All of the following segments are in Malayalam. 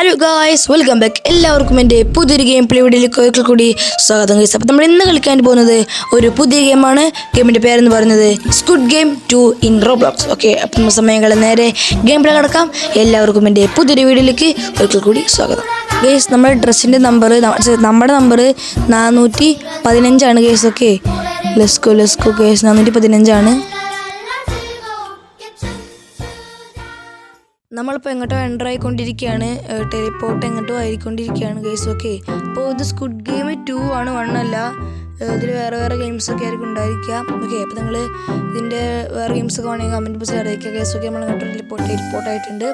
ഹലോ ഗായ്സ് വെൽക്കം ബാക്ക് എല്ലാവർക്കും എന്റെ പുതിയൊരു ഗെയിം പ്ലേ വീഡിയോയിലേക്ക് ഒരിക്കൽ കൂടി സ്വാഗതം ഗൈസ് അപ്പം നമ്മൾ ഇന്ന് കളിക്കാൻ പോകുന്നത് ഒരു പുതിയ ഗെയിമാണ് ഗെയിമിന്റെ പേരെന്ന് പറയുന്നത് squid game two in Roblox okay അപ്പം സമയങ്ങൾ നേരെ ഗെയിം പ്ലേ കിടക്കാം. എല്ലാവർക്കും എന്റെ പുതിയൊരു വീഡിയോയിലേക്ക് ഒരിക്കൽ കൂടി സ്വാഗതം. ഗൈസ് നമ്മുടെ ഡ്രസ്സിന്റെ നമ്പർ നമ്മുടെ നമ്പർ നാനൂറ്റി പതിനഞ്ചാണ് guys okay let's go let's go guys നാനൂറ്റി പതിനഞ്ചാണ്. നമ്മളിപ്പോൾ എങ്ങോട്ടോ എന്റർ ആയിക്കൊണ്ടിരിക്കുകയാണ് ടെലിപ്പോർട്ട് എങ്ങോട്ടോ ആയിക്കൊണ്ടിരിക്കുകയാണ് ഗെയിംസ് ഓക്കെ അപ്പോൾ ഇത് സ്കുഡ് ഗെയിം ടു ആണ് വൺ അല്ല. ഇതിൽ വേറെ വേറെ ഗെയിംസ് ഒക്കെ ആയിരിക്കും ഉണ്ടായിരിക്കുക. ഓക്കെ അപ്പോൾ നിങ്ങൾ ഇതിന്റെ വേറെ ഗെയിംസ് ഒക്കെ വേണമെങ്കിൽ കമന്റ് ബോക്സിൽ അറിയിക്കുക ഗെയിംസ് ഒക്കെ നമ്മൾ എങ്ങോട്ടോ ടെലിപ്പോർട്ട് ടെലിപ്പോർട്ട് ആയിട്ടുണ്ട്.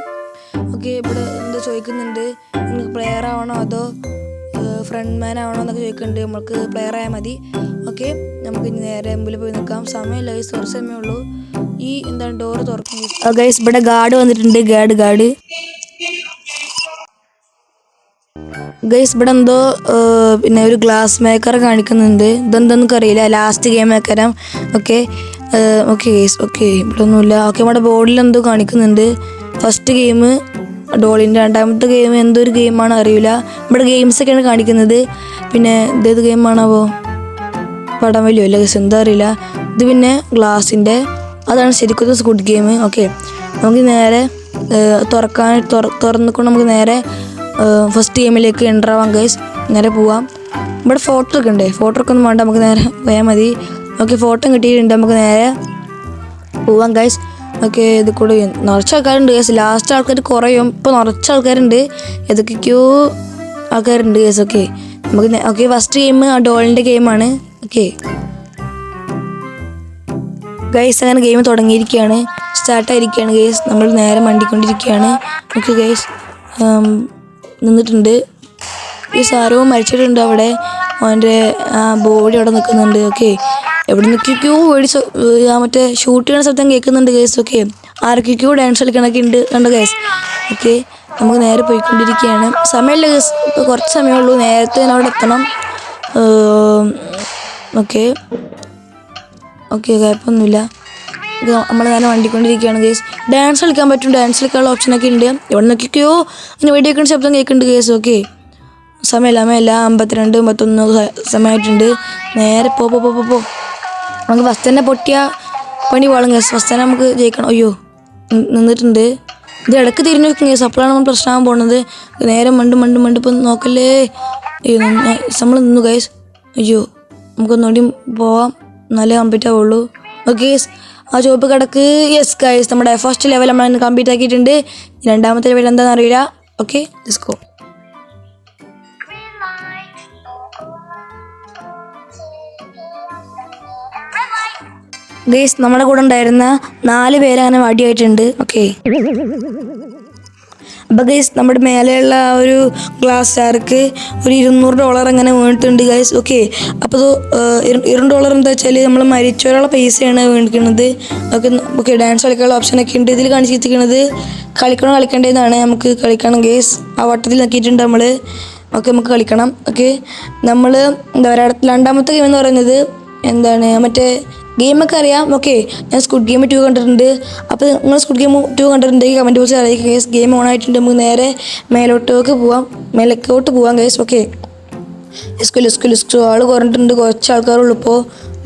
ഓക്കെ ഇവിടെ എന്തോ ചോദിക്കുന്നുണ്ട്? നിങ്ങൾക്ക് പ്ലെയർ ആവണോ അതോ ഫ്രണ്ട് മാൻ ആവണോ എന്നൊക്കെ ചോദിക്കുന്നുണ്ട്. നമ്മൾക്ക് പ്ലെയർ ആയാൽ മതി. ഓക്കെ നമുക്ക് ഇനി നേരെ മുമ്പിൽ പോയി നിൽക്കാം. സമയമില്ല ഗൈസ് കുറച്ച് സമയമേ ഉള്ളൂ. ഈ എന്താണ് ഡോറ് തുറക്കും ഗൈസ് ഇവിടെ ഗാർഡ് വന്നിട്ടുണ്ട് ഗാർഡ് ഗാർഡ് ഗൈസ് ഇവിടെ എന്തോ പിന്നെ ഒരു ഗ്ലാസ് മേക്കർ കാണിക്കുന്നുണ്ട്. ഇതെന്തെന്നൊക്കെ അറിയില്ല ലാസ്റ്റ് ഗെയിം മേക്കരം ഓക്കെ ഓക്കെ ഗൈസ് ഓക്കെ ഇവിടെ ഒന്നുമില്ല. ഓക്കെ നമ്മുടെ ബോർഡിൽ എന്തോ കാണിക്കുന്നുണ്ട്. ഫസ്റ്റ് ഗെയിം ഡോളിന്റെ രണ്ടാമത്തെ ഗെയിം എന്തോ ഒരു ഗെയിമാണ് അറിയില്ല. ഇവിടെ ഗെയിംസൊക്കെയാണ് കാണിക്കുന്നത്. പിന്നെ ഇതേത് ഗെയിമാണാവോ പടം വലിയ അല്ല ഗൈസ് എന്താ അറിയില്ല ഇത് പിന്നെ ഗ്ലാസിന്റെ അതാണ് ശരിക്കും സ്കുഡ് ഗെയിം ഓക്കെ നമുക്ക് നേരെ തുറക്കാൻ തുറ തുറന്നിക്കൊണ്ട് നമുക്ക് നേരെ ഫസ്റ്റ് ഗെയിമിലേക്ക് എന്റർ ആവാം ഗൈസ് നേരെ പോവാം. ഇവിടെ ഫോട്ടോ ഒക്കെ ഉണ്ടേ. ഫോട്ടോ ഒക്കെ ഒന്നും വേണ്ട നമുക്ക് നേരെ പോയാൽ മതി. ഓക്കെ ഫോട്ടോ കിട്ടിയിട്ടുണ്ട്. നമുക്ക് നേരെ പോവാം ഗൈസ് ഓക്കെ ഇത് കൂടെ നിറച്ച ആൾക്കാരുണ്ട് ഗൈസ് ലാസ്റ്റ് ആൾക്കാർ കുറയും. ഇപ്പോൾ നിറച്ച ആൾക്കാരുണ്ട്. ഏതൊക്കെയോ ആൾക്കാരുണ്ട് ഗൈസ് ഓക്കെ നമുക്ക് ഓക്കെ ഫസ്റ്റ് ഗെയിം ആ ഡോളിന്റെ ഗെയിമാണ് ഓക്കെ ഗൈസ് അങ്ങനെ ഗെയിം തുടങ്ങിയിരിക്കുകയാണ്. സ്റ്റാർട്ടായിരിക്കുകയാണ് ഗൈസ് നമ്മൾ നേരെ മണ്ടിക്കൊണ്ടിരിക്കുകയാണ്. ഓക്കെ ഗൈസ് നിന്നിട്ടുണ്ട്. ഈ സാരവും മരിച്ചിട്ടുണ്ട് അവിടെ. അവന്റെ ആ ബോഡി അവിടെ നിൽക്കുന്നുണ്ട്. ഓക്കെ എവിടെ നിൽക്കൊക്കെയോ ഓടി മറ്റേ ഷൂട്ട് ചെയ്യുന്ന സ്ഥലത്തും കേൾക്കുന്നുണ്ട് ഗൈസ് ഓക്കെ ആരൊക്കെയൊക്കെയോ ഡാൻസ് കളിക്കണൊക്കെ ഉണ്ട്. കണ്ടോ ഗൈസ് ഓക്കെ നമുക്ക് നേരെ പോയിക്കൊണ്ടിരിക്കുകയാണ്. സമയമില്ല ഗൈസ് കുറച്ച് സമയമുള്ളൂ. നേരത്തെ തന്നെ അവിടെ എത്തണം. ഓക്കെ ഓക്കെ കുഴപ്പമൊന്നുമില്ല. ഇത് നമ്മൾ നേരെ വണ്ടിക്കൊണ്ടിരിക്കുകയാണ് ഗേസ് ഡാൻസ് കളിക്കാൻ പറ്റും. ഡാൻസ് കളിക്കാനുള്ള ഓപ്ഷനൊക്കെ ഉണ്ട്. എവിടെ നോക്കിക്കോ അങ്ങനെ വെടി വെക്കുന്ന ശബ്ദം കേൾക്കുന്നുണ്ട് ഗേസ് ഓക്കെ സമയമില്ല സമയമില്ല. അമ്പത്തിരണ്ട് അമ്പത്തൊന്ന് സമയമായിട്ടുണ്ട്. നേരെ പോ പോ പോ പോ നമുക്ക് ഫസ്റ്റ് തന്നെ പൊട്ടിയ പണി പോകണം ഗേസ് ഫസ്റ്റ് തന്നെ നമുക്ക് ജയിക്കണം. അയ്യോ നിന്നിട്ടുണ്ട്. ഇത് ഇടയ്ക്ക് തിരിഞ്ഞു വെക്കും ഗേസ് അപ്പോഴാണ് നമ്മൾ പ്രശ്നമാകാൻ പോകുന്നത് നേരെ മണ്ട് മണ്ട് മണ്ട് ഇപ്പം നോക്കല്ലേ. അയ്യോ നമ്മൾ നിന്നു ഗേസ് അയ്യോ. നമുക്കൊന്നുകൂടി പോവാം. എന്നാലേ കംപ്ലീറ്റ് ആവുള്ളൂ. ഓക്കെ ആ ചുവപ്പ് കിടക്ക് യെസ് ഗൈസ് നമ്മുടെ ഫസ്റ്റ് ലെവൽ നമ്മൾ കംപ്ലീറ്റ് ആക്കിയിട്ടുണ്ട്. രണ്ടാമത്തെ ലെവൽ എന്താണെന്ന് അറിയില്ല. ഓക്കെ ഡിസ്കോ ഗൈസ് നമ്മുടെ കൂടെ ഉണ്ടായിരുന്ന നാല് പേരങ്ങനെ വടിയായിട്ടുണ്ട്. ഓക്കെ അപ്പോൾ ഗൈസ് നമ്മുടെ മേലെയുള്ള ആ ഒരു ഗ്ലാസ് ജാർക്ക് ഒരു ഇരുന്നൂറ് ഡോളർ അങ്ങനെ വീണിട്ടുണ്ട് ഗൈസ് ഓക്കെ അപ്പോൾ ഇരുന്നൂറ് ഡോളർ എന്താ വെച്ചാൽ നമ്മൾ മരിച്ചവരുള്ള പൈസയാണ് വീണിക്കുന്നത് ഓക്കെ ഓക്കെ ഡാൻസ് കളിക്കാനുള്ള ഓപ്ഷനൊക്കെ ഉണ്ട്. ഇതിൽ കാണിച്ചിരിക്കുന്നത് കളിക്കണം കളിക്കേണ്ടതാണ് നമുക്ക് കളിക്കണം ഗൈസ് ആ വട്ടത്തിൽ നോക്കിയിട്ടുണ്ട് നമ്മൾ ഓക്കെ നമുക്ക് കളിക്കണം. ഓക്കെ നമ്മൾ എന്താ പറയുക രണ്ടാമത്തെ ഗെയിം എന്ന് പറയുന്നത് എന്താണ് മറ്റേ ഗെയിമൊക്കെ അറിയാം. ഓക്കെ ഞാൻ സ്കുഡ് ഗെയിം ടു കണ്ടിട്ടുണ്ട്. അപ്പോൾ നിങ്ങൾ സ്കുഡ് ഗെയിം ടു കണ്ടിട്ടുണ്ടെങ്കിൽ കമന്റ് ബോക്സിൽ അറിയിക്കുക ഗേസ് ഗെയിം ഓൺ ആയിട്ടുണ്ട്. നമുക്ക് നേരെ മേലോട്ടേക്ക് പോവാം. മേലേക്കോട്ട് പോവാം guys okay. School school school ആൾ കുറഞ്ഞിട്ടുണ്ട്. കുറച്ച് ആൾക്കാരുള്ളൂ ഇപ്പോൾ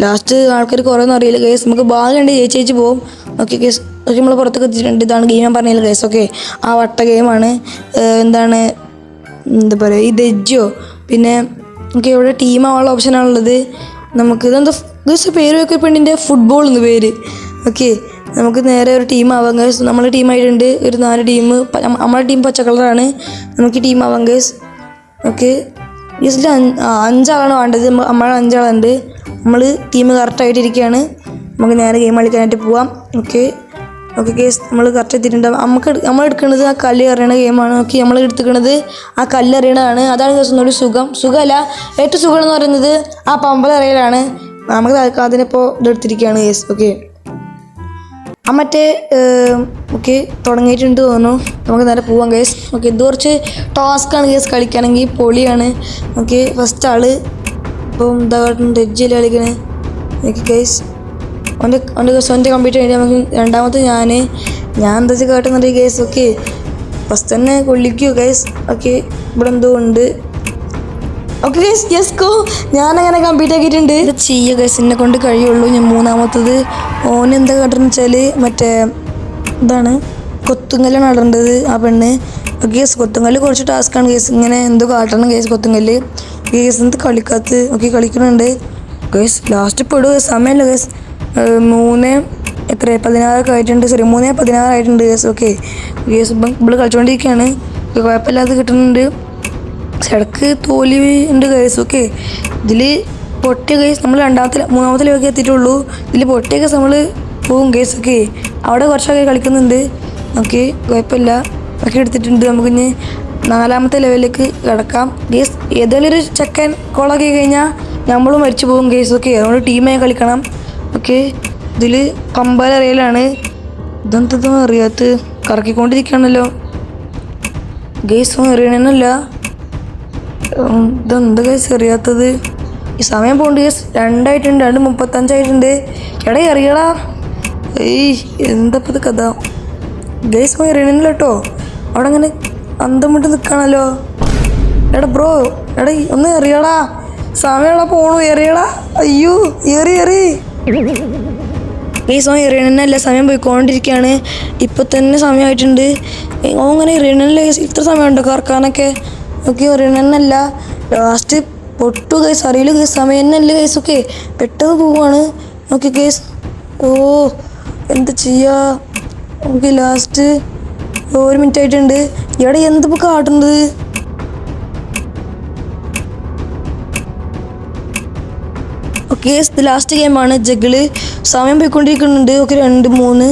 ലാസ്റ്റ് ആൾക്കാർ കുറേയൊന്നും അറിയില്ല ഗൈസ് നമുക്ക് ഭാഗമുണ്ട് ചേച്ചി ചേച്ചി പോകും ഓക്കെ ഗെയ്സ് ഓക്കെ നമ്മൾ പുറത്തേക്ക് എത്തിയിട്ടുണ്ട്. ഇതാണ് ഗെയിം ഞാൻ പറഞ്ഞില്ല ഗൈസ് ഓക്കെ. ആ വട്ട ഗെയിമാണ് എന്താണ്? എന്താ പറയുക ഈ ദജ്ജോ പിന്നെ നമുക്ക് ഇവിടെ ടീം ആവാനുള്ള ഓപ്ഷനാണുള്ളത് നമുക്ക് ഇതെന്താ ഗേസ് പേര് വെക്കുക പെണ്ണിന്റെ ഫുട്ബോൾ എന്ന് പേര്. ഓക്കെ നമുക്ക് നേരെ ഒരു ടീം ആവാം നമ്മൾ നമ്മളെ ടീമായിട്ടുണ്ട് ഒരു നാല് ടീം നമ്മളെ ടീം പച്ച കളറാണ് നമുക്ക് ടീം ഗേസ് ഓക്കെ ഗേസിൽ അഞ്ചാളാണ് വേണ്ടത്. നമ്മളെ അഞ്ചാളുണ്ട്. നമ്മൾ ടീം കറക്റ്റായിട്ട് ഇരിക്കുകയാണ് നമുക്ക് നേരെ ഗെയിം കളിക്കാനായിട്ട് പോവാം. ഓക്കെ. ഓക്കെ കേസ് നമ്മൾ കറക്റ്റ് എത്തിയിട്ടുണ്ടാവും നമുക്ക് നമ്മൾ എടുക്കുന്നത് ആ കല്ല് എറിയണ ഗെയിമാണ് ഓക്കെ നമ്മൾ എടുത്തിരിക്കുന്നത് ആ കല്ല് എറിയണതാണ് അതാണ് കേസ് ഒന്നുകൂടി സുഖം. സുഖമല്ല. ഏറ്റവും സുഖം എന്ന് പറയുന്നത് ആ പമ്പൽ എറിയലാണ് നമുക്ക് അതിനിപ്പോൾ ഇതെടുത്തിരിക്കുകയാണ് കേസ് ഓക്കെ. ആ മറ്റേ ഓക്കെ തുടങ്ങിയിട്ടുണ്ട് തോന്നുന്നു. നമുക്ക് നേരെ പോവാം കേസ് ഓക്കെ ഇത് കുറച്ച് ടാസ്ക്കാണ് കേസ് കളിക്കുകയാണെങ്കിൽ പൊളിയാണ്. ഓക്കെ ഫസ്റ്റ് ആൾ ഇപ്പം എന്താ ഡെഡ്ജിൽ കളിക്കണേ. ഓക്കെ കേസ് ഓന്റെ കേസ് അവന്റെ കമ്പ്യൂട്ടർ കഴിഞ്ഞ് നമുക്ക് രണ്ടാമത്തെ ഞാൻ ഞാൻ എന്താ വെച്ചാൽ കേട്ടുന്നുണ്ട് കേസ് ഓക്കെ ഫസ്റ്റ് തന്നെ കൊള്ളിക്കൂ കേസ് ഓക്കെ ഇവിടെ എന്തോ ഉണ്ട്. ഓക്കെ ഗൈസ് യെസ് ഞാൻ ഞാനങ്ങനെ കംപ്ലീറ്റ് ആക്കിയിട്ടുണ്ട്. ഇത് ചെയ്യുക ഗൈസ് എന്നെ കൊണ്ട് കഴിയുള്ളൂ. ഞാൻ മൂന്നാമത്തത്. ഓൻ എന്താ കേട്ടെന്ന് വെച്ചാൽ മറ്റേ ഇതാണ് കൊത്തുങ്കല്ലാണ് നടേണ്ടത് ആ പെണ്ണ്. ഓക്കെ ഗേസ് കൊത്തുങ്കല്ല് കുറച്ച് ടാസ്ക്കാണ് കേസ് ഇങ്ങനെ എന്തോ കാട്ടണം കേസ് കൊത്തുങ്കല്ല്. കേസ് എന്ത് കളിക്കാത്ത ഓക്കെ കളിക്കുന്നുണ്ട്. ഗേസ് ലാസ്റ്റ് പെടുക സമയമല്ല ഗേസ് മൂന്ന് എത്ര പതിനാറൊക്കെ ആയിട്ടുണ്ട്. സോറി മൂന്ന് പതിനാറായിട്ടുണ്ട് ഗേസ് ഓക്കെ ഗേസ് ഇപ്പം ഇവിടെ കളിച്ചുകൊണ്ടിരിക്കുകയാണ് കുഴപ്പമില്ലാതെ കിട്ടുന്നുണ്ട്. ഇടയ്ക്ക് തോലി ഉണ്ട് ഗേസ് ഓക്കെ ഇതിൽ പൊട്ടിയ ഗേസ് നമ്മൾ രണ്ടാമത്തെ മൂന്നാമത്തെ ലെവലിൽ എത്തിയിട്ടുള്ളൂ. ഇതിൽ പൊട്ടിയ ഗേസ് നമ്മൾ പോവും ഗേസ് ഓക്കെ അവിടെ കുറച്ചൊക്കെ കളിക്കുന്നുണ്ട്. ഓക്കെ കുഴപ്പമില്ല. ഒക്കെ എടുത്തിട്ടുണ്ട്. നമുക്ക് ഇനി നാലാമത്തെ ലെവലിലേക്ക് കിടക്കാം. ഗേസ് ഏതെങ്കിലും ഒരു ചെക്കൻ കോളാക്കി കഴിഞ്ഞാൽ നമ്മളും മരിച്ചു പോകും ഗേസ് ഓക്കെ അതുകൊണ്ട് ടീമായി കളിക്കണം. ഓക്കെ ഇതിൽ കമ്പാല അറിയലാണ്. ഇതെന്തും അറിയാത്ത കറക്കിക്കൊണ്ടിരിക്കുകയാണല്ലോ. ഗേസ് ഒന്നും അറിയണമെന്നല്ല ഇതെന്ത് കേസ് അറിയാത്തത്? ഈ സമയം പോകണ്ട് ഗൈസ് രണ്ടായിട്ടുണ്ട് രണ്ട് മുപ്പത്തഞ്ചായിട്ടുണ്ട്. എടേ അറിയടാ. ഏയ് എന്തപ്പത് കഥ? ഗേസ് ഒന്നും അറിയണമെന്നില്ല കേട്ടോ അവിടെ അങ്ങനെ അന്തം വിട്ട് നിൽക്കണല്ലോ എടാ ബ്രോ എടാ ഒന്ന് എറിയടാ. സമയമുള്ള പോണു എറിയടാ. അയ്യോ എറി എറി ഈ സമയം എറിയണല്ല സമയം പോയിക്കൊണ്ടിരിക്കുകയാണ്? ഇപ്പൊ തന്നെ സമയമായിട്ടുണ്ട്. അങ്ങനെ എറിയണല്ലേ ഇത്ര സമയമുണ്ടോ കറക്കാനൊക്കെ? ഓക്കെ എറിയണല്ല ലാസ്റ്റ് പൊട്ടു കേസ് അറിയില്ല കേസ് സമയം തന്നെയല്ലേ കേസ് ഒക്കെ. പെട്ടെന്ന് പോവാണ്. ഓക്കെ കേസ് ഓ എന്താ ചെയ്യാ? ഓക്കെ ലാസ്റ്റ് ഒരു മിനിറ്റ് ആയിട്ടുണ്ട്. ഇവിടെ എന്തിപ്പോ കാട്ടുന്നത്? ഓക്കെ ലാസ്റ്റ് ഗെയിമാണ് ജഗിൾ. സമയം പോയിക്കൊണ്ടിരിക്കുന്നുണ്ട്. ഓക്കെ രണ്ട് മൂന്ന്.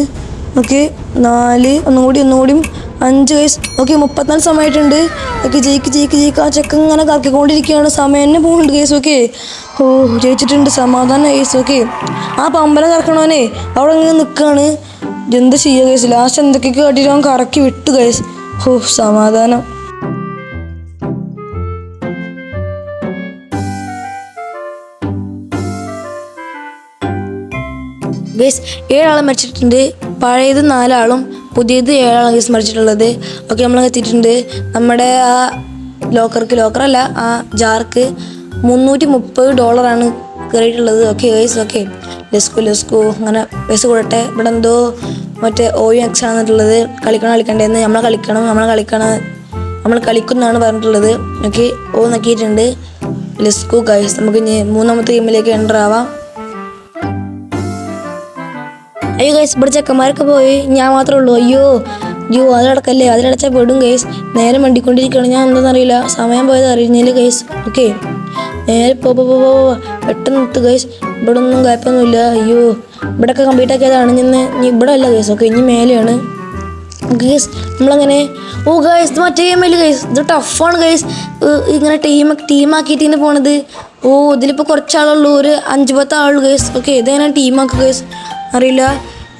ഓക്കെ നാല്. ഒന്നുകൂടി കൂടി ഒന്നും കൂടിയും അഞ്ച് വയസ്സ് ഓക്കെ മുപ്പത്തിനാല് സമയമായിട്ടുണ്ട്. ഓക്കെ ജയിക്ക് ജയിക്ക് ജയിക്ക്. ആ ചെക്കൻ ഇങ്ങനെ കറക്കിക്കൊണ്ടിരിക്കുകയാണ്. സമയം തന്നെ പോകുന്നുണ്ട് കേസ് ഓക്കെ ഓ ജയിച്ചിട്ടുണ്ട്. സമാധാനം കേസ് ഓക്കെ ആ പമ്പലം കറക്കണവനെ അവിടെ ഇങ്ങനെ നിൽക്കുകയാണ് എന്താ ചെയ്യുക കേസ് ലാസ്റ്റ് എന്തൊക്കെയൊക്കെ കാട്ടിയിട്ട് അവൻ കറക്കി വിട്ടു കേസ് ഓ സമാധാനം. ഗേസ് ഏഴാളും മരിച്ചിട്ടുണ്ട്. പഴയത് നാലാളും പുതിയത് ഏഴാളും ഗൈസ് മരിച്ചിട്ടുള്ളത്. ഓക്കെ നമ്മൾ എത്തിയിട്ടുണ്ട്. നമ്മുടെ ആ ലോക്കർക്ക് ലോക്കറല്ല ആ ജാർക്ക് മുന്നൂറ്റി മുപ്പത് ഡോളറാണ് കയറിയിട്ടുള്ളത്. Okay guys okay let's go let's go അങ്ങനെ പൈസ കൂടട്ടെ ഇവിടെ എന്തോ മറ്റേ ഓ യു എക്സ് ആണെന്നുള്ളത് കളിക്കണം കളിക്കണ്ടേന്ന്. നമ്മൾ കളിക്കണം നമ്മൾ കളിക്കണം നമ്മൾ കളിക്കുന്നതാണ് പറഞ്ഞിട്ടുള്ളത്. ഓക്കെ ഓ നോക്കിയിട്ടുണ്ട്. ലെസ്കോ ഗൈസ് നമുക്ക് ഇനി മൂന്നാമത്തെ ഗെയിമിലേക്ക് എന്റർ ആവാം. അയ്യോ ഗൈസ് ഇവിടെ ചെക്കന്മാരൊക്കെ പോയി? ഞാൻ മാത്രമേ ഉള്ളൂ. അയ്യോ അയ്യോ അതിലടക്കല്ലേ? അതിലടച്ചാൽ പെടും ഗൈസ് നേരം വണ്ടിക്കൊണ്ടിരിക്കുകയാണ് ഞാൻ എന്താണെന്ന് അറിയില്ല. സമയം പോയത് അറിയുന്നില്ല ഗൈസ് ഓക്കെ നേരെ പോ പോ, പോ. പെട്ടെന്ന് എത്തു ഗൈസ് ഇവിടെ ഒന്നും കുഴപ്പമൊന്നുമില്ല. അയ്യോ ഇവിടെയൊക്കെ കംപ്ലീറ്റ് ആക്കിയതാണ്. ഇന്ന് ഇനി ഇവിടെ അല്ല ഗൈസ് ഓക്കെ ഇനി മേലെയാണ്. ഗൈസ് നമ്മളങ്ങനെ ഓ ഗൈസ് ഇത് മറ്റേ ഗെയിമല്ല ഗൈസ് ഇത് ടഫാണ് ഗൈസ് ഇങ്ങനെ ടീം ടീമാക്കിയിട്ട് ഇങ്ങനെ പോണത്. ഓ ഇതിലിപ്പോൾ കുറച്ച് ആളുള്ളൂ ഒരു അഞ്ച് പത്ത് ആളുള്ളൂ ഗൈസ് ഓക്കെ ഇതെങ്ങനെ ടീമാക്കുക ഗൈസ് അറിയില്ല.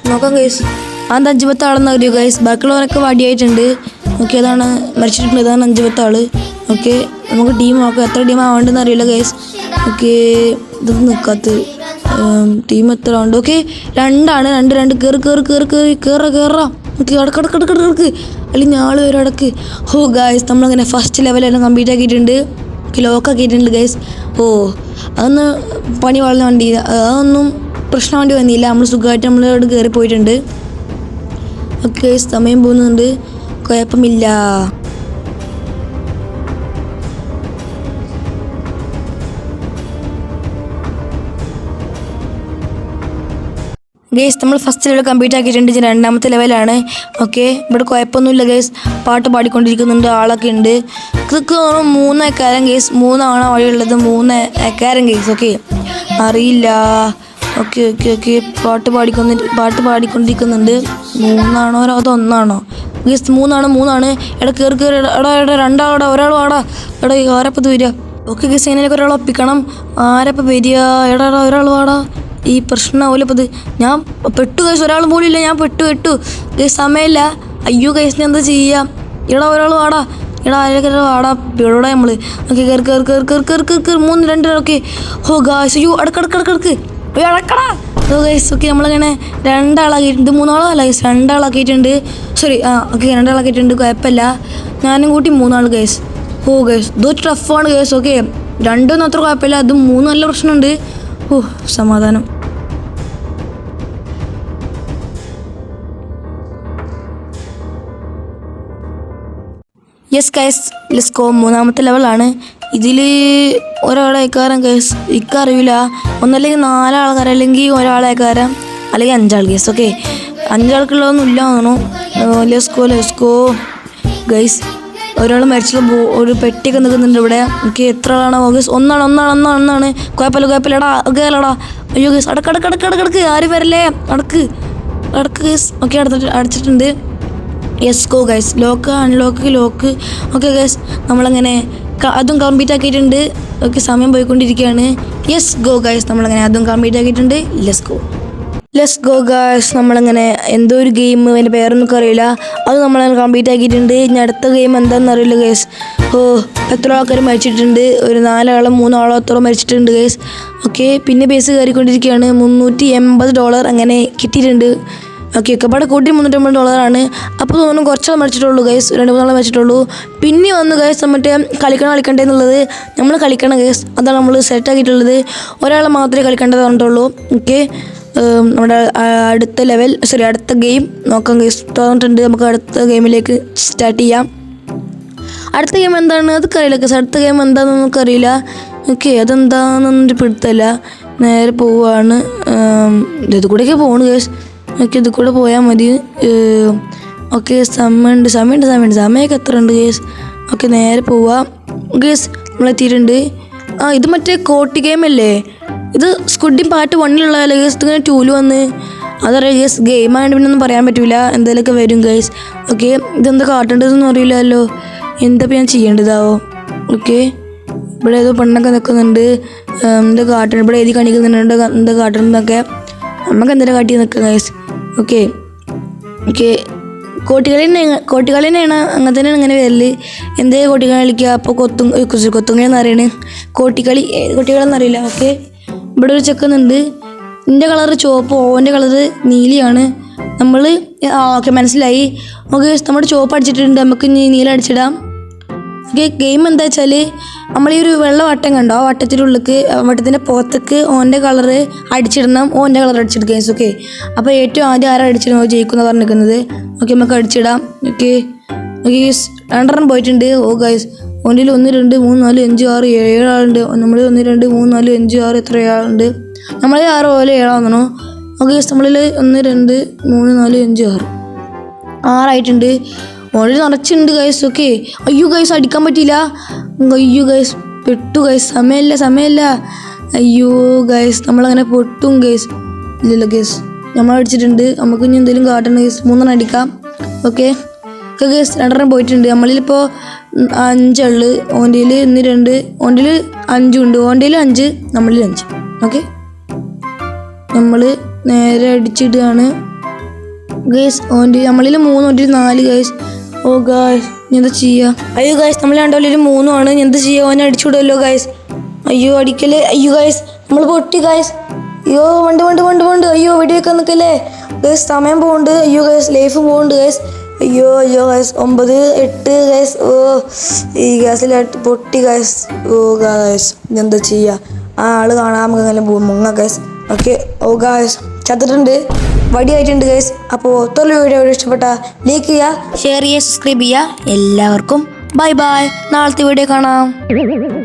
നോക്കാം ഗൈസ് അത് അഞ്ചുപത്ത് ആളെന്ന് അറിയൂ ഗൈസ് ബാക്കിയുള്ളവരൊക്കെ വടിയായിട്ടുണ്ട്. ഓക്കെ അതാണ് മരിച്ചിട്ടുണ്ട് ഇതാണ് അഞ്ചുപത്ത് ആൾ. ഓക്കെ നമുക്ക് ടീം നോക്കാം എത്ര ടീം ആവേണ്ടെന്ന് അറിയില്ല ഗൈസ് ഓക്കെ ഇത് നിൽക്കാത്ത ടീം എത്ര ഉണ്ട് ഓക്കെ രണ്ടാണ്. രണ്ട് രണ്ട്. കയറി കയറി കയറി കയറി കയറ കയറ ഓക്കെ അടക്ക് അടക്ക് അടക്ക് അടക്ക് അല്ലെങ്കിൽ ഞാൾ വരും അടക്ക്. ഓ ഗായ്സ് നമ്മളങ്ങനെ ഫസ്റ്റ് ലെവലെല്ലാം കംപ്ലീറ്റ് ആക്കിയിട്ടുണ്ട്. ലോക്ക് ആക്കിയിട്ടുണ്ട് ഗൈസ് ഓ അതൊന്ന് പണി വളർന്ന വണ്ടി അതൊന്നും പ്രശ്നം വേണ്ടി വന്നില്ല. നമ്മൾ സുഖമായിട്ട് നമ്മളോട് കയറി പോയിട്ടുണ്ട്. ഓക്കെ സമയം പോകുന്നുണ്ട്. കുഴപ്പമില്ല. ഗേസ് നമ്മൾ ഫസ്റ്റ് ലെവൽ കംപ്ലീറ്റ് ആക്കിയിട്ടുണ്ട്. രണ്ടാമത്തെ ലെവലാണ് ഓക്കെ ഇവിടെ കുഴപ്പമൊന്നുമില്ല ഗേസ്. പാട്ട് പാടിക്കൊണ്ടിരിക്കുന്നുണ്ട്. ആളൊക്കെ ഉണ്ട്. ഇതൊക്കെ മൂന്നേക്കാരം മൂന്ന് ഏക്കാരം ഗേസ്. മൂന്നാണ് വഴിയുള്ളത്? മൂന്ന് ഏക്കാരം ഗേസ്. ഓക്കെ അറിയില്ല. Okay okay okay. പാട്ട് പാടിക്കൊണ്ടി പാട്ട് പാടിക്കൊണ്ടിരിക്കുന്നുണ്ട്. മൂന്നാണോ അതോ ഒന്നാണോ? ഗേസ് മൂന്നാണ് മൂന്നാണ്. എടാ കയറി കയറി എടാ എടാ രണ്ടാളോടാ ഒരാൾ വാടാ എടാ ആരപ്പത് വരിക? ഓക്കെ ഗസ് അതിനൊക്കെ ഒരാൾ ഒപ്പിക്കണം. ആരപ്പം വരിക? എടാ എടാ ഒരാൾ വാടാ. ഈ പ്രശ്നമാവില്ല ഇത്. ഞാൻ പെട്ടു കൈസ് ഒരാൾ പോലും ഇല്ല. ഞാൻ പെട്ടു പെട്ടു. കൈസ് സമയമില്ല. അയ്യോ ഞാൻ എന്താ ചെയ്യാം? എടാ ഒരാൾ വാടാ. എടാ ആരൊക്കെ വാടാ. പിഴോടാ നമ്മൾ. ഓക്കെ കയറി കയറി കയറി കയറി കയറി കയറി മൂന്ന് രണ്ട് ഓക്കെ. ഓ ഗായ്സ് അയ്യോ അടക്കടക്കടക്കടക്ക് ഗൈസ് ഓക്കെ നമ്മളിങ്ങനെ രണ്ടാളാക്കിയിട്ടുണ്ട്. മൂന്നാളോ അല്ല ഗൈസ് രണ്ടാളാക്കിയിട്ടുണ്ട്. സോറി ആ ഓക്കെ രണ്ടാളാക്കിയിട്ടുണ്ട്. കുഴപ്പമില്ല. ഞാനും കൂട്ടി മൂന്നാൾ ഗൈസ് ഓ ഗൈസ് ഇത് ടഫാണ് ഗൈസ് ഓക്കെ രണ്ടൊന്നും അത്ര കുഴപ്പമില്ല. അത് മൂന്ന് നല്ല പ്രശ്നമുണ്ട്. ഓ സമാധാനം. യെസ് ഗൈസ് ലെസ്കോ മൂന്നാമത്തെ ലെവലാണ് ഇതിൽ ഒരാളേക്കാരം കേസ്. ഇക്കറിയില്ല ഒന്നല്ലെങ്കിൽ നാലാൾക്കാർ അല്ലെങ്കിൽ ഒരാളെ ഒരാളേക്കാരം അല്ലെങ്കിൽ അഞ്ചാൾ കേസ്. ഓക്കെ? അഞ്ചാൾക്കുള്ളതൊന്നും ഇല്ല തോന്നുന്നു ലെസ്കോ ലെസ്കോ ഗൈസ് ഒരാൾ മരിച്ചുള്ള ഒരു പെട്ടിയൊക്കെ നിൽക്കുന്നുണ്ട് ഇവിടെ. എനിക്ക് എത്ര ആളാണോ ഗൈസ്? ഒന്നാണ് ഒന്നാണ് ഒന്നാണ് ഒന്നാണ്. കുഴപ്പമില്ല കുഴപ്പമില്ലടാ കേളടാ. അയ്യോ ഗൈസ് അടക്ക് അടക്ക് അടക്ക് അടക്ക് അടക്ക്. ആരും വരല്ലേ? അടക്ക് അടക്ക് ഗൈസ്. ഓക്കെ അടച്ചിട്ട് അടച്ചിട്ടുണ്ട്. Yes go guys lock unlock lock okay guys നമ്മളങ്ങനെ അതും കംപ്ലീറ്റ് ആക്കിയിട്ടുണ്ട് ഓക്കെ സമയം പോയിക്കൊണ്ടിരിക്കുകയാണ്. യെസ് ഗോ ഗായ്സ് നമ്മളങ്ങനെ അതും കംപ്ലീറ്റ് ആക്കിയിട്ടുണ്ട് let's go let's go guys നമ്മളങ്ങനെ എന്തോ ഒരു ഗെയിം അതിന്റെ പേരൊന്നും അറിയില്ല. അത് നമ്മളങ്ങനെ കംപ്ലീറ്റ് ആക്കിയിട്ടുണ്ട് ഇനി അടുത്ത ഗെയിം എന്താണെന്ന് അറിയില്ല ഗൈസ് ഓ എത്ര ആൾക്കാർ മരിച്ചിട്ടുണ്ട്? ഒരു നാലാളോ മൂന്നാളോ അത്ര മരിച്ചിട്ടുണ്ട് ഗൈസ് ഓക്കെ പിന്നെ ബേസ് കയറിക്കൊണ്ടിരിക്കുകയാണ്. മുന്നൂറ്റി എൺപത് ഡോളർ അങ്ങനെ കിട്ടിയിട്ടുണ്ട്. ഓക്കെ ഒക്കെ പാടെ കൂട്ടി മുന്നൂറ്റമ്പത് ഡോളറാണ് അപ്പോൾ തോന്നുന്നു കുറച്ചാൾ മരിച്ചിട്ടുള്ളൂ ഗൈസ് രണ്ട് മൂന്നാളെ മരിച്ചിട്ടുള്ളൂ. പിന്നെ വന്നു ഗൈസ് മറ്റേ കളിക്കണം കളിക്കണ്ടേ എന്നുള്ളത്. നമ്മൾ കളിക്കണം ഗൈസ് അതാണ് നമ്മൾ സെറ്റ് ആക്കിയിട്ടുള്ളത്. ഒരാളെ മാത്രമേ കളിക്കേണ്ടത് പറഞ്ഞിട്ടുള്ളൂ. ഓക്കെ നമ്മുടെ അടുത്ത ലെവൽ സോറി അടുത്ത ഗെയിം നോക്കാം ഗൈസ് തോന്നിട്ടുണ്ട് നമുക്ക് അടുത്ത ഗെയിമിലേക്ക് സ്റ്റാർട്ട് ചെയ്യാം. അടുത്ത ഗെയിം എന്താണ്? അതൊക്കെ അറിയില്ല ഗൈസ് അടുത്ത ഗെയിം എന്താണെന്ന് നമുക്കറിയില്ല. ഓക്കെ അതെന്താണെന്നൊരു പിടുത്തല്ല നേരെ പോവാണ്. ഇത് കൂടെയൊക്കെ പോകണം ഗേസ് ഓക്കെ ഇത് കൂടെ പോയാൽ മതി. ഓക്കെ സമയമുണ്ട് സമയമുണ്ട് സമയമുണ്ട് സമയമൊക്കെ എത്ര ഉണ്ട് ഗേസ്? ഓക്കെ നേരെ പോവാം. ഗേസ് നമ്മളെത്തിയിട്ടുണ്ട് ആ ഇത് മറ്റേ കോട്ടി ഗെയിം അല്ലേ? ഇത് സ്കുഡിൻ പാട്ട് വണ്ണിലുള്ള ഗേസ്? ഇതിങ്ങനെ ടൂൽ വന്ന്. അതറിയാം ഗേസ്? ഗെയിം ആയതുകൊണ്ട് പിന്നെ ഒന്നും പറയാൻ പറ്റില്ല എന്തെങ്കിലുമൊക്കെ വരും ഗേസ്. ഓക്കെ ഇതെന്താ കാട്ടേണ്ടതെന്നൊന്നും അറിയില്ലല്ലോ. എന്താ ഞാൻ ചെയ്യേണ്ടതാവോ? ഓക്കെ ഇവിടെ ഏതോ പെണ്ണൊക്കെ നിൽക്കുന്നുണ്ട് എന്താ കാട്ടണം? ഇവിടെ എഴുതി കാണിക്കുന്നുണ്ട് എന്താ കാട്ടണം എന്നൊക്കെ നമുക്ക് എന്തെങ്കിലും കാട്ടി നിൽക്കാം ഗൈസ്? ഓക്കെ. ഓക്കെ. കോട്ടികളി കോട്ടികളി തന്നെയാണ് അങ്ങനെ തന്നെയാണ് ഇങ്ങനെ വരൽ. എന്തേ കോട്ടികളി കളിക്കുക അപ്പോൾ കൊത്തും കൊത്തുങ്ങ എന്ന് പറയണ്. കോട്ടിക്കളി കോട്ടികളെന്ന് അറിയില്ല. ഓക്കെ. ഇവിടെ ഒരു ചെക്കുന്നുണ്ട് എന്റെ കളറ് ചുവപ്പ് ഓന്റെ കളറ് നീലിയാണ്. നമ്മൾ ഓക്കെ മനസ്സിലായി. ഓക്കെ നമ്മുടെ ചുവപ്പ് അടിച്ചിട്ടുണ്ട്. നമുക്ക് നീല അടിച്ചിടാം. ഓക്കെ ഗെയിം എന്താ വെച്ചാൽ നമ്മൾ ഈ ഒരു വെള്ള വട്ടം കണ്ടോ? ആ വട്ടത്തിന്റെ ഉള്ളിക്ക് വട്ടത്തിന്റെ പുറത്തേക്ക് ഓന്റെ കളറ് അടിച്ചിടണം. ഓന്റെ കളർ അടിച്ചിടുക ഗൈസ് ഓക്കെ അപ്പോൾ ഏറ്റവും ആദ്യം ആരാ അടിച്ചിടുന്നോ ജയിക്കുന്ന പറഞ്ഞിരിക്കുന്നത്. ഓക്കെ നമുക്ക് അടിച്ചിടാം. ഓക്കെ ഓക്കെ ഗൈസ് രണ്ടെണ്ണം പോയിട്ടുണ്ട്. ഓ ഗൈസ് ഓന്റെ ഒന്ന് രണ്ട് മൂന്ന് നാല് അഞ്ച് ആറ് ഏഴ് ഏഴാളുണ്ട്. നമ്മൾ ഒന്ന് രണ്ട് മൂന്ന് നാല് അഞ്ച് ആറ് എത്ര ആളുണ്ട് നമ്മളെ ആറ് പോലെ ഏഴാണെന്നോ ഓക്കെ നമ്മളിൽ ഒന്ന് രണ്ട് മൂന്ന് നാല് അഞ്ച് ആറ്. ആറായിട്ടുണ്ട്. ഓൾറെഡി നിറച്ചുണ്ട് ഗൈസ് ഓക്കെ അയ്യോ ഗൈസ് അടിക്കാൻ പറ്റിയില്ല. അയ്യോ ഗൈസ് പെട്ടു ഗൈസ് സമയമില്ല സമയമില്ല. അയ്യോ ഗൈസ് നമ്മളങ്ങനെ പൊട്ടും ഗൈസ് ഇല്ലല്ലോ ഗൈസ് നമ്മൾ അടിച്ചിട്ടുണ്ട്. നമുക്ക് ഇനി എന്തെങ്കിലും കാട്ടണം ഗൈസ് മൂന്നെണ്ണം അടിക്കാം ഓക്കെ ഓക്കെ ഗൈസ് രണ്ടെണ്ണം പോയിട്ടുണ്ട്. നമ്മളിലിപ്പോൾ അഞ്ചുള്ളു ഓന്റെയിൽ ഇന്ന് രണ്ട് ഓന്റെയിൽ അഞ്ചുണ്ട് ഓന്റെയിൽ അഞ്ച് നമ്മളിൽ അഞ്ച് ഓക്കെ നമ്മൾ നേരെ അടിച്ചിടുകയാണ് ഗൈസ് ഓന്റെ നമ്മളിൽ മൂന്ന് ഓന്റെ നാല് ഗൈസ് ഓ ഗായ്സ് ഞാൻ എന്താ ചെയ്യാ? അയ്യോ ഗായ്സ് നമ്മൾ രണ്ടുള്ളിൽ മൂന്നുമാണ്. ഞാൻ എന്താ ചെയ്യാ? ഓനെ അടിച്ചുവിടുമല്ലോ ഗായ്സ് അയ്യോ അടിക്കല്ലേ അയ്യോ ഗായ്സ് നമ്മൾ പൊട്ടി ഗായ്സ് അയ്യോ വണ്ട് വണ്ട് വണ്ട് വണ്ട്. അയ്യോ വെടിയൊക്കെ നിൽക്കല്ലേ ഗൈസ് സമയം പോകുന്നുണ്ട് അയ്യോ ഗൈസ് ലൈഫ് പോകുന്നുണ്ട് ഗൈസ് അയ്യോ അയ്യോ ഗൈസ് ഒമ്പത് എട്ട് ഗൈസ് ഓ ഈ ഗ്യാസിൽ പൊട്ടി ഗൈസ് ഓ ഗൈസ് എന്താ ചെയ്യുക ആ ആൾ കാണാൻ അങ്ങനെ മുങ്ങ ഗൈസ് ഓക്കെ ഓ ഗൈസ് ചത്തിട്ടുണ്ട്. വടിയായിട്ടുണ്ട് ഗൈസ് അപ്പോൾ തൊഴിൽ വീഡിയോ ഇഷ്ടപ്പെട്ട ലൈക്ക് ചെയ്യുക ഷെയർ ചെയ്യുക സബ്സ്ക്രൈബ് ചെയ്യുക. എല്ലാവർക്കും ബൈ ബൈ നാളത്തെ വീഡിയോ കാണാം.